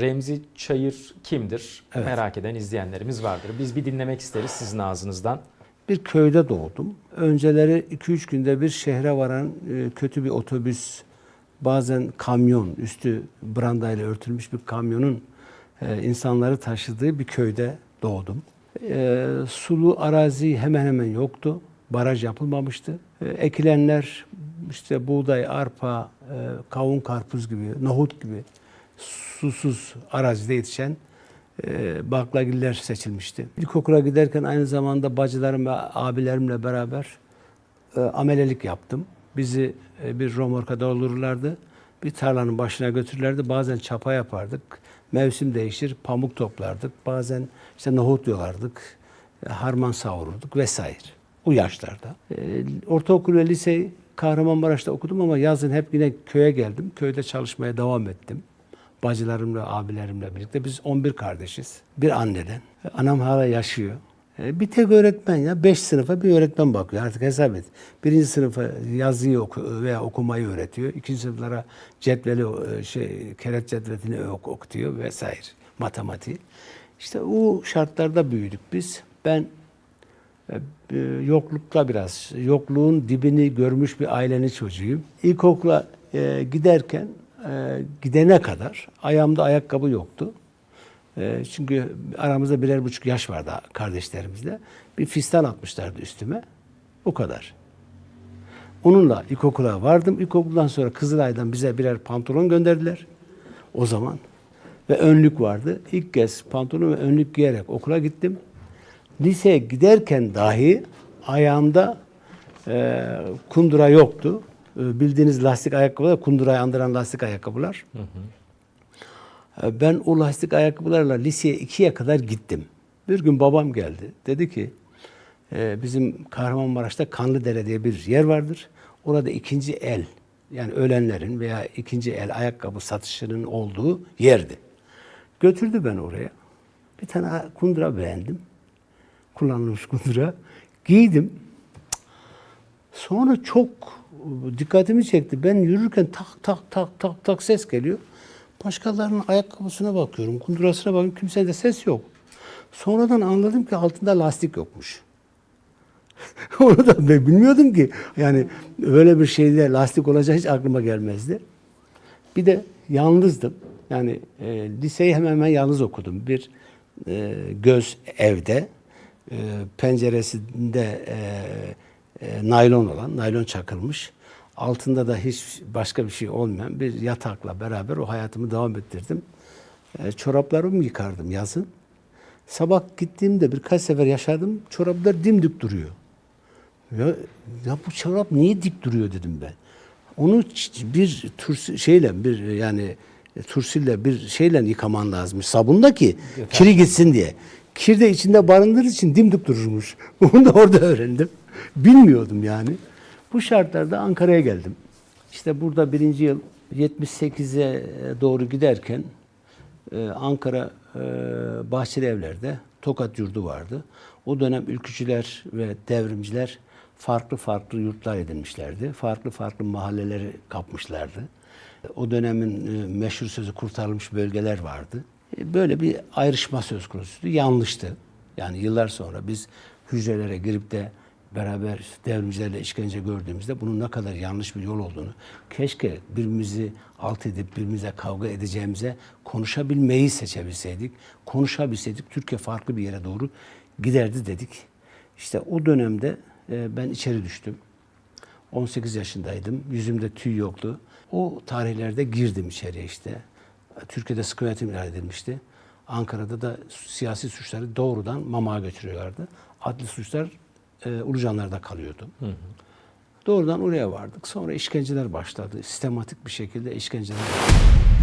Remzi Çayır kimdir? Evet. Merak eden izleyenlerimiz vardır. Biz bir dinlemek isteriz sizin ağzınızdan. Bir köyde doğdum. Önceleri 2-3 günde bir şehre varan e, kötü bir otobüs, bazen kamyon, üstü brandayla örtülmüş bir kamyonun e, insanları taşıdığı bir köyde doğdum. E, sulu arazi hemen hemen yoktu. Baraj yapılmamıştı. Ekilenler işte buğday, arpa, kavun, karpuz gibi, nohut gibi susuz arazide yetişen e, baklagiller seçilmişti. İlkokula giderken aynı zamanda bacılarım ve abilerimle beraber e, amelelik yaptım. Bizi e, bir romorka doldururlardı. Bir tarlanın başına götürürlerdi. Bazen çapa yapardık. Mevsim değişir, pamuk toplardık. Bazen işte nohut yolardık. e, Harman savururduk vesaire. O yaşlarda. Ortaokul ve liseyi Kahramanmaraş'ta okudum ama yazın hep yine köye geldim. Köyde çalışmaya devam ettim. Bacılarımla, abilerimle birlikte. Biz 11 kardeşiz. Bir anneden. Anam hala yaşıyor. E, Bir tek öğretmen ya. Beş sınıfa bir öğretmen bakıyor. Artık hesap et. Birinci sınıfa yazıyı oku veya okumayı öğretiyor. İkinci sınıflara cetveli, e, şey, keret cetvelini ok okutuyor vesaire. Matematiği. İşte o şartlarda büyüdük biz. Ben e, yoklukta biraz, yokluğun dibini görmüş bir ailenin çocuğuyum. İlkokula giderken, e, gidene kadar ayağımda ayakkabı yoktu. E, çünkü aramızda birer buçuk yaş vardı kardeşlerimizle. Bir fistan atmışlardı üstüme. O kadar. Onunla ilkokula vardım. İlkokuldan sonra Kızılay'dan bize birer pantolon gönderdiler. O zaman. Ve önlük vardı. İlk kez pantolon ve önlük giyerek okula gittim. Liseye giderken dahi ayağımda e, kundura yoktu. E, bildiğiniz lastik ayakkabılar, kundurayı andıran lastik ayakkabılar. E, Ben o lastik ayakkabılarla liseye ikiye kadar gittim. Bir gün babam geldi. Dedi ki e, bizim Kahramanmaraş'ta Kanlıdere diye bir yer vardır. Orada ikinci el yani ölenlerin veya ikinci el ayakkabı satışının olduğu yerdi. Götürdü beni oraya. Bir tane kundura beğendim. Kullanılmış kundura. Giydim. Sonra çok dikkatimi çekti. Ben yürürken tak tak tak tak tak ses geliyor. Başkalarının ayakkabısına bakıyorum, kundurasına bakıyorum. Kimsenin de ses yok. Sonradan anladım ki altında lastik yokmuş. Onu da ben bilmiyordum ki. Yani öyle bir şeyde lastik olacak hiç aklıma gelmezdi. Bir de yalnızdım. Yani e, liseyi hemen hemen yalnız okudum. Bir e, göz evde, e, penceresinde e, e, naylon olan, naylon çakılmış. Altında da hiç başka bir şey olmayan bir yatakla beraber o hayatımı devam ettirdim. E, çoraplarımı yıkardım yazın. Sabah gittiğimde birkaç sefer yaşadım. Çoraplar dimdik duruyor. Ya, ya bu çorap niye dik duruyor dedim ben. Onu bir tursi, şeyle bir yani e, tursille bir şeyle yıkaman lazım. Sabunla ki kiri gitsin diye. Kir de içinde barındırır için dimdik dururmuş. Onu da orada öğrendim. Bilmiyordum yani. Bu şartlarda Ankara'ya geldim. İşte burada birinci yıl 78'e doğru giderken ee, Ankara e, Bahçeli Evler'de Tokat yurdu vardı. O dönem ülkücüler ve devrimciler farklı farklı yurtlar edinmişlerdi. Farklı farklı mahalleleri kapmışlardı. O dönemin e, meşhur sözü kurtarılmış bölgeler vardı. Böyle bir ayrışma söz konusuydu. Yanlıştı. Yani yıllar sonra biz hücrelere girip de beraber devrimcilerle işkence gördüğümüzde bunun ne kadar yanlış bir yol olduğunu, keşke birbirimizi alt edip birbirimize kavga edeceğimize konuşabilmeyi seçebilseydik, konuşabilseydik Türkiye farklı bir yere doğru giderdi dedik. İşte o dönemde e, ben içeri düştüm. 18 yaşındaydım. Yüzümde tüy yoktu. O tarihlerde girdim içeriye işte. Türkiye'de sıkı yönetim ilan edilmişti. Ankara'da da siyasi suçları doğrudan mamağa götürüyorlardı. Adli suçlar e, Ulucanlar'da kalıyordu. Doğrudan oraya vardık. Sonra işkenceler başladı. Sistematik bir şekilde işkenceler başladı.